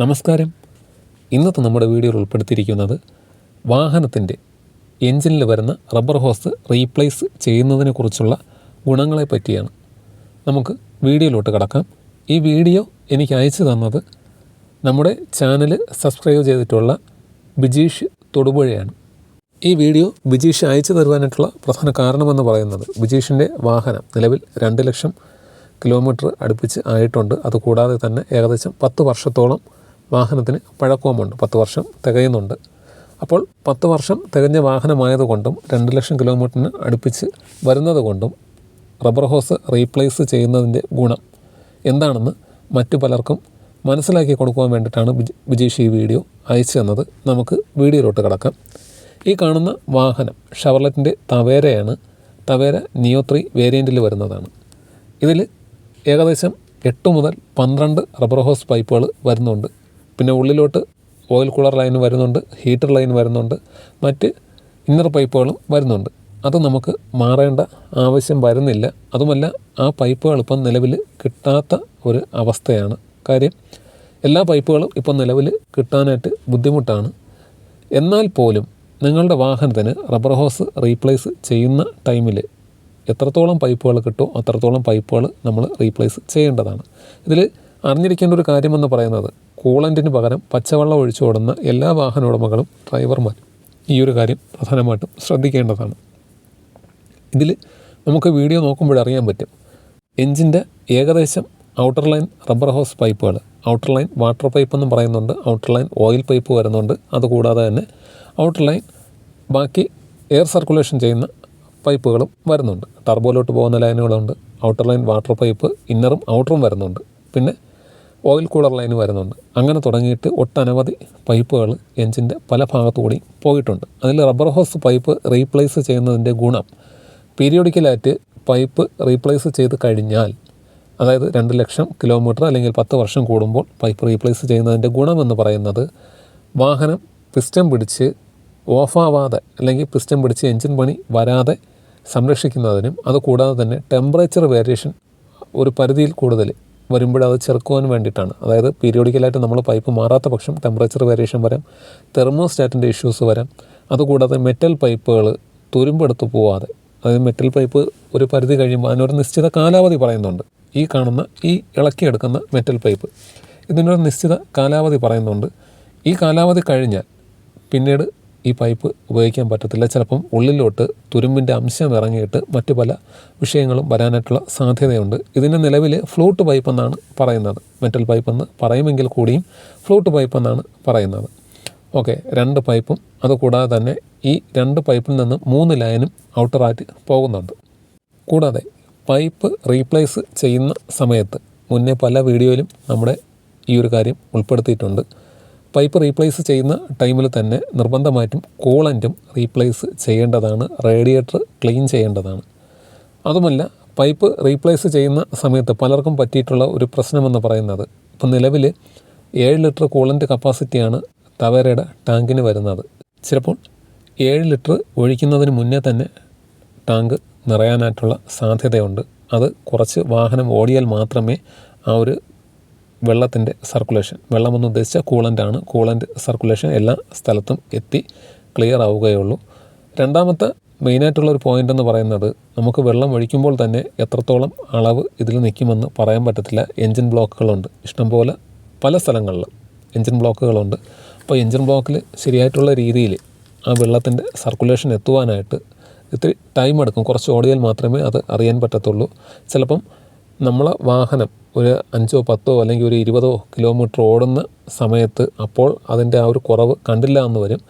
നമസ്കാരം. ഇന്നത്തെ നമ്മുടെ വീഡിയോയിൽ ഉൾപ്പെടുത്തിയിരിക്കുന്നത് വാഹനത്തിന്റെ എൻജിനിൽ വരുന്ന റബ്ബർ ഹോസ് റീപ്ലേസ് ചെയ്യുന്നതിനെക്കുറിച്ചുള്ള ഗുണങ്ങളെ പറ്റിയാണ്. നമുക്ക് വീഡിയോയിലോട്ട് കടക്കാം. ഈ വീഡിയോ എനിക്ക് അയച്ചു തന്നത് നമ്മുടെ ചാനൽ സബ്സ്ക്രൈബ് ചെയ്തിട്ടുള്ള ബിജീഷ് തൊടുപുഴയാണ്. ഈ വീഡിയോ ബിജീഷ് അയച്ചു തരുവാനായിട്ടുള്ള പ്രധാന കാരണമെന്ന് പറയുന്നത് ബിജീഷിന്റെ വാഹനം നിലവിൽ രണ്ട് ലക്ഷം കിലോമീറ്റർ അടുപ്പിച്ച് ആയിട്ടുണ്ട്. അതുകൂടാതെ തന്നെ ഏകദേശം പത്ത് വർഷത്തോളം വാഹനത്തിന് പഴക്കവുമുണ്ട്. പത്ത് വർഷം തികയുന്നുണ്ട്. അപ്പോൾ പത്ത് വർഷം തികഞ്ഞ വാഹനമായതുകൊണ്ടും രണ്ട് ലക്ഷം കിലോമീറ്ററിന് അടുപ്പിച്ച് വരുന്നത് കൊണ്ടും റബ്ബർ ഹോസ് റീപ്ലേസ് ചെയ്യുന്നതിന്റെ ഗുണം എന്താണെന്ന് മറ്റു പലർക്കും മനസ്സിലാക്കി കൊടുക്കുവാൻ വേണ്ടിയിട്ടാണ് ബിജീഷ് ഈ വീഡിയോ അയച്ചു തന്നത്. നമുക്ക് വീഡിയോയിലോട്ട് കിടക്കാം. ഈ കാണുന്ന വാഹനം ഷവർലറ്റിന്റെ തവേരയാണ്. തവേര നിയോ ത്രീ വേരിയന്റിൽ വരുന്നതാണ്. ഇതിൽ ഏകദേശം എട്ട് മുതൽ പന്ത്രണ്ട് റബ്ബർ ഹോസ് പൈപ്പുകൾ വരുന്നുണ്ട്. പിന്നെ ഉള്ളിലോട്ട് ഓയിൽ കൂളർ ലൈൻ വരുന്നുണ്ട് ഹീറ്റർ ലൈൻ വരുന്നുണ്ട് മറ്റ് ഇന്നർ പൈപ്പുകളും വരുന്നുണ്ട്. അത് നമുക്ക് മാറേണ്ട ആവശ്യം വരുന്നില്ല. അതുമല്ല ആ പൈപ്പുകൾ ഇപ്പം നിലവിൽ കിട്ടാത്ത ഒരു അവസ്ഥയാണ്. കാര്യം എല്ലാ പൈപ്പുകളും ഇപ്പം നിലവിൽ കിട്ടാനായിട്ട് ബുദ്ധിമുട്ടാണ്. എന്നാൽ പോലും നിങ്ങളുടെ വാഹനത്തിന് റബ്ബർ ഹോസ് റീപ്ലേസ് ചെയ്യുന്ന ടൈമിൽ എത്രത്തോളം പൈപ്പുകൾ കിട്ടുമോ അത്രത്തോളം പൈപ്പുകൾ നമ്മൾ റീപ്ലേസ് ചെയ്യേണ്ടതാണ്. ഇതിൽ അറിഞ്ഞിരിക്കേണ്ട ഒരു കാര്യമെന്ന് പറയുന്നത് കൂളന്റിന് പകരം പച്ചവെള്ളം ഒഴിച്ചോടുന്ന എല്ലാ വാഹന ഉടമകളും ഡ്രൈവർമാർ ഈ ഒരു കാര്യം പ്രധാനമായിട്ടും ശ്രദ്ധിക്കേണ്ടതാണ്. ഇതിൽ നമുക്ക് വീഡിയോ നോക്കുമ്പോഴറിയാൻ പറ്റും. എഞ്ചിന്റെ ഏകദേശം ഔട്ടർ ലൈൻ റബ്ബർ ഹൗസ് പൈപ്പുകൾ ഔട്ടർ ലൈൻ വാട്ടർ പൈപ്പ് എന്നും പറയുന്നുണ്ട് ഔട്ടർ ലൈൻ ഓയിൽ പൈപ്പ് വരുന്നുണ്ട് അതുകൂടാതെ തന്നെ ഔട്ടർ ലൈൻ ബാക്കി എയർ സർക്കുലേഷൻ ചെയ്യുന്ന പൈപ്പുകളും വരുന്നുണ്ട്. ടർബോലോട്ട് പോകുന്ന ലൈനുകളുണ്ട് ഔട്ടർ ലൈൻ വാട്ടർ പൈപ്പ് ഇന്നറും ഔട്ടറും വരുന്നുണ്ട്. പിന്നെ ഓയിൽ കൂളർ ലൈൻ വരുന്നുണ്ട്. അങ്ങനെ തുടങ്ങിയിട്ട് ഒട്ടനവധി പൈപ്പുകൾ എഞ്ചിന്റെ പല ഭാഗത്തുകൂടി പോയിട്ടുണ്ട്. അതിൽ റബ്ബർ ഹോസ് പൈപ്പ് റീപ്ലേസ് ചെയ്യുന്നതിന്റെ ഗുണം പീരിയോഡിക്കലായിട്ട് പൈപ്പ് റീപ്ലേസ് ചെയ്ത് കഴിഞ്ഞാൽ അതായത് രണ്ട് ലക്ഷം കിലോമീറ്റർ അല്ലെങ്കിൽ പത്ത് വർഷം കൂടുമ്പോൾ പൈപ്പ് റീപ്ലേസ് ചെയ്യുന്നതിന്റെ ഗുണമെന്ന് പറയുന്നത് വാഹനം പിസ്റ്റം പിടിച്ച് ഓഫാവാതെ അല്ലെങ്കിൽ പിസ്റ്റം പിടിച്ച് എൻജിൻ പണി വരാതെ സംരക്ഷിക്കുന്നതിനും അതുകൂടാതെ തന്നെ ടെമ്പറേച്ചർ വേരിയേഷൻ ഒരു പരിധിയിൽ കൂടുതൽ വരുമ്പോൾ അത് ചെറുക്കുവാൻ വേണ്ടിയിട്ടാണ്. അതായത് പീരിയോഡിക്കലായിട്ട് നമ്മൾ പൈപ്പ് മാറാത്ത പക്ഷം ടെമ്പറേച്ചർ വേരിയേഷൻ വരാം തെർമോസ്റ്റാറ്റിന്റെ ഇഷ്യൂസ് വരാം. അതുകൂടാതെ മെറ്റൽ പൈപ്പുകൾ തുരുമ്പെടുത്ത് പോവാതെ അതായത് മെറ്റൽ പൈപ്പ് ഒരു പരിധി കഴിയുമ്പോൾ അതിനൊരു നിശ്ചിത കാലാവധി പറയുന്നുണ്ട്. ഈ കാണുന്ന ഈ ഇളക്കിയെടുക്കുന്ന മെറ്റൽ പൈപ്പ് ഇതിനൊരു നിശ്ചിത കാലാവധി പറയുന്നുണ്ട്. ഈ കാലാവധി കഴിഞ്ഞാൽ പിന്നീട് ഈ പൈപ്പ് ഉപയോഗിക്കാൻ പറ്റത്തില്ല. ചിലപ്പം ഉള്ളിലോട്ട് തുരുമ്പിന്റെ അംശം ഇറങ്ങിയിട്ട് മറ്റു പല വിഷയങ്ങളും വരാനായിട്ടുള്ള സാധ്യതയുണ്ട്. ഇതിന്റെ നിലവിൽ ഫ്ലൂട്ട് പൈപ്പ് എന്നാണ് പറയുന്നത്. മെറ്റൽ പൈപ്പ് എന്ന് പറയുമെങ്കിൽ കൂടിയും ഫ്ലൂട്ട് പൈപ്പ് എന്നാണ് പറയുന്നത്. ഓക്കെ രണ്ട് പൈപ്പും അതുകൂടാതെ തന്നെ ഈ രണ്ട് പൈപ്പിൽ നിന്ന് മൂന്ന് ലൈനും ഔട്ടറായിട്ട് പോകുന്നുണ്ട്. കൂടാതെ പൈപ്പ് റീപ്ലേസ് ചെയ്യുന്ന സമയത്ത് മുന്നേ പല വീഡിയോയിലും നമ്മുടെ ഈ ഒരു കാര്യം ഉൾപ്പെടുത്തിയിട്ടുണ്ട്. പൈപ്പ് റീപ്ലേസ് ചെയ്യുന്ന ടൈമിൽ തന്നെ നിർബന്ധമായിട്ടും കൂളന്റും റീപ്ലേസ് ചെയ്യേണ്ടതാണ് റേഡിയേറ്റർ ക്ലീൻ ചെയ്യേണ്ടതാണ്. അതുമല്ല പൈപ്പ് റീപ്ലേസ് ചെയ്യുന്ന സമയത്ത് പലർക്കും പറ്റിയിട്ടുള്ള ഒരു പ്രശ്നമെന്ന് പറയുന്നത് ഇപ്പം നിലവിൽ ഏഴ് ലിറ്റർ കൂളന്റ് കപ്പാസിറ്റിയാണ് തവേരയുടെ ടാങ്കിന് വരുന്നത്. ചിലപ്പോൾ ഏഴ് ലിറ്റർ ഒഴിക്കുന്നതിന് മുന്നേ തന്നെ ടാങ്ക് നിറയാനായിട്ടുള്ള സാധ്യതയുണ്ട്. അത് കുറച്ച് വാഹനം ഓടിയാൽ മാത്രമേ ആ ഒരു വെള്ളത്തിന്റെ സർക്കുലേഷൻ. വെള്ളമെന്ന് ഉദ്ദേശിച്ച കൂളന്റാണ് കൂളന്റ് സർക്കുലേഷൻ എല്ലാ സ്ഥലത്തും എത്തി ക്ലിയർ ആവുകയുള്ളൂ. രണ്ടാമത്തെ മെയിനായിട്ടുള്ള ഒരു പോയിന്റ് എന്ന് പറയുന്നത് നമുക്ക് വെള്ളം ഒഴിക്കുമ്പോൾ തന്നെ എത്രത്തോളം അളവ് ഇതിൽ നിൽക്കുമെന്ന് പറയാൻ പറ്റത്തില്ല. എൻജിൻ ബ്ലോക്കുകളുണ്ട് ഇഷ്ടംപോലെ പല സ്ഥലങ്ങളിലും എൻജിൻ ബ്ലോക്കുകളുണ്ട് അപ്പോൾ എൻജിൻ ബ്ലോക്കിൽ ശരിയായിട്ടുള്ള രീതിയിൽ ആ വെള്ളത്തിന്റെ സർക്കുലേഷൻ എത്തുവാനായിട്ട് ഇത്തിരി ടൈം എടുക്കും. കുറച്ച് ഓടിയാൽ മാത്രമേ അത് അറിയാൻ പറ്റത്തുള്ളൂ. ചിലപ്പം നമ്മളെ വാഹനം ഒരു അഞ്ചോ പത്തോ അല്ലെങ്കിൽ ഒരു ഇരുപതോ കിലോമീറ്റർ ഓടുന്ന സമയത്ത് അപ്പോൾ അതിന്റെ ആ ഒരു കുറവ് കണ്ടില്ല എന്ന് വരും.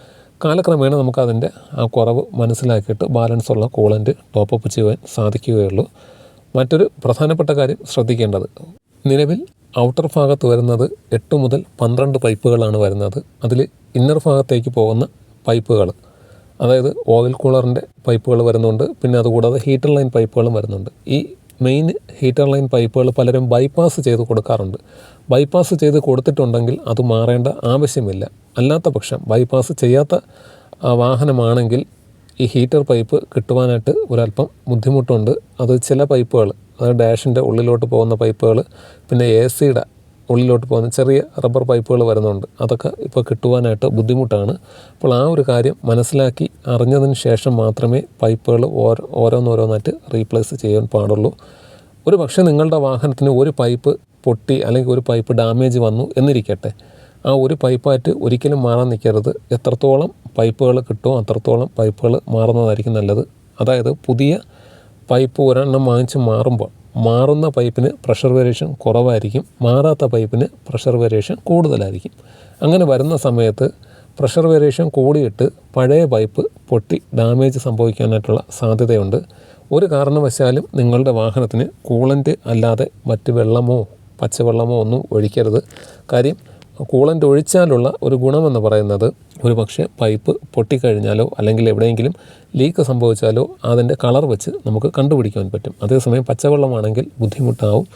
കാലക്രമേണ നമുക്കതിന്റെ ആ കുറവ് മനസ്സിലാക്കിയിട്ട് ബാലൻസ് ഉള്ള കൂളന്റ് ടോപ്പപ്പ് ചെയ്യുവാൻ സാധിക്കുകയുള്ളൂ. മറ്റൊരു പ്രധാനപ്പെട്ട കാര്യം ശ്രദ്ധിക്കേണ്ടത്. നിലവിൽ ഔട്ടർ ഭാഗത്ത് വരുന്നത് എട്ട് മുതൽ പന്ത്രണ്ട് പൈപ്പുകളാണ് വരുന്നത്. അതിൽ ഇന്നർ ഭാഗത്തേക്ക് പോകുന്ന പൈപ്പുകൾ അതായത് ഓയിൽ കൂളറിന്റെ പൈപ്പുകൾ വരുന്നുണ്ട്. പിന്നെ അതുകൂടാതെ ഹീറ്റർ ലൈൻ പൈപ്പുകളും വരുന്നുണ്ട്. ഈ മെയിൻ ഹീറ്റർ ലൈൻ പൈപ്പുകൾ പലരും ബൈപ്പാസ് ചെയ്ത് കൊടുക്കാറുണ്ട്. ബൈപ്പാസ് ചെയ്ത് കൊടുത്തിട്ടുണ്ടെങ്കിൽ അത് മാറേണ്ട ആവശ്യമില്ല. അല്ലാത്ത പക്ഷം ബൈപ്പാസ് ചെയ്യാത്ത വാഹനമാണെങ്കിൽ ഈ ഹീറ്റർ പൈപ്പ് കിട്ടുവാനായിട്ട് ഒരല്പം ബുദ്ധിമുട്ടുണ്ട്. അത് ചില പൈപ്പുകൾ അതായത് ഡാഷിന്റെ ഉള്ളിലോട്ട് പോകുന്ന പൈപ്പുകൾ പിന്നെ എ സിയുടെ ഉള്ളിലോട്ട് പോകുന്ന ചെറിയ റബ്ബർ പൈപ്പുകൾ വരുന്നുണ്ട്. അതൊക്കെ ഇപ്പോൾ കിട്ടുവാനായിട്ട് ബുദ്ധിമുട്ടാണ്. അപ്പോൾ ആ ഒരു കാര്യം മനസ്സിലാക്കി അറിഞ്ഞതിന് ശേഷം മാത്രമേ പൈപ്പുകൾ ഓരോ ഓരോന്നോരോന്നായിട്ട് റീപ്ലേസ് ചെയ്യാൻ പാടുള്ളൂ. ഒരു പക്ഷേ നിങ്ങളുടെ വാഹനത്തിന് ഒരു പൈപ്പ് പൊട്ടി അല്ലെങ്കിൽ ഒരു പൈപ്പ് ഡാമേജ് വന്നു എന്നിരിക്കട്ടെ ആ ഒരു പൈപ്പായിട്ട് ഒരിക്കലും മാറാൻ നിൽക്കരുത്. എത്രത്തോളം പൈപ്പുകൾ കിട്ടുമോ അത്രത്തോളം പൈപ്പുകൾ മാറുന്നതായിരിക്കും നല്ലത്. അതായത് പുതിയ പൈപ്പ് ഒരെണ്ണം വാങ്ങിച്ച് മാറുമ്പോൾ മാറുന്ന പൈപ്പിന് പ്രഷർ വേരിയേഷൻ കുറവായിരിക്കും. മാറാത്ത പൈപ്പിന് പ്രഷർ വേരിയേഷൻ കൂടുതലായിരിക്കും. അങ്ങനെ വരുന്ന സമയത്ത് പ്രഷർ വേരിയേഷൻ കൂടിയിട്ട് പഴയ പൈപ്പ് പൊട്ടി ഡാമേജ് സംഭവിക്കാനായിട്ടുള്ള സാധ്യതയുണ്ട്. ഒരു കാരണവശാലും നിങ്ങളുടെ വാഹനത്തിന് കൂളന്റ് അല്ലാതെ മറ്റ് വെള്ളമോ പച്ചവെള്ളമോ ഒന്നും ഒഴിക്കരുത്. കാര്യം കൂളന്റ് ഒഴിച്ചാലുള്ള ഒരു ഗുണമെന്ന് പറയുന്നത് ഒരു പക്ഷേ പൈപ്പ് പൊട്ടിക്കഴിഞ്ഞാലോ അല്ലെങ്കിൽ എവിടെയെങ്കിലും ലീക്ക് സംഭവിച്ചാലോ അതിന്റെ കളർ വെച്ച് നമുക്ക് കണ്ടുപിടിക്കാൻ പറ്റും. അതേസമയം പച്ചവെള്ളമാണെങ്കിൽ ബുദ്ധിമുട്ടാവും.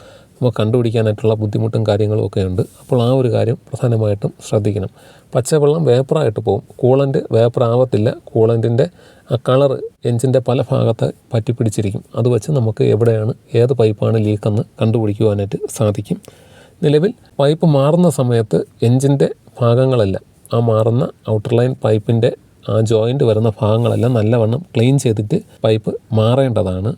നമുക്ക് കണ്ടുപിടിക്കാനായിട്ടുള്ള ബുദ്ധിമുട്ടും കാര്യങ്ങളും ഒക്കെ ഉണ്ട്. അപ്പോൾ ആ ഒരു കാര്യം പ്രധാനമായിട്ടും ശ്രദ്ധിക്കണം. പച്ചവെള്ളം വേപ്പറായിട്ട് പോകും കൂളന്റ് വേപ്പറാവത്തില്ല. കൂളന്റിന്റെ ആ കളർ എഞ്ചിന്റെ പല ഭാഗത്ത് പറ്റിപ്പിടിച്ചിരിക്കും. അത് വെച്ച് നമുക്ക് എവിടെയാണ് ഏത് പൈപ്പാണ് ലീക്കെന്ന് കണ്ടുപിടിക്കുവാനായിട്ട് സാധിക്കും. നിലവിൽ പൈപ്പ് മാറുന്ന സമയത്ത് എഞ്ചിന്റെ ഭാഗങ്ങളെല്ലാം ആ മാറുന്ന ഔട്ടർ ലൈൻ പൈപ്പിന്റെ ആ ജോയിന്റ് വരുന്ന ഭാഗങ്ങളെല്ലാം നല്ലവണ്ണം ക്ലീൻ ചെയ്തിട്ട് പൈപ്പ് മാറേണ്ടതാണ്.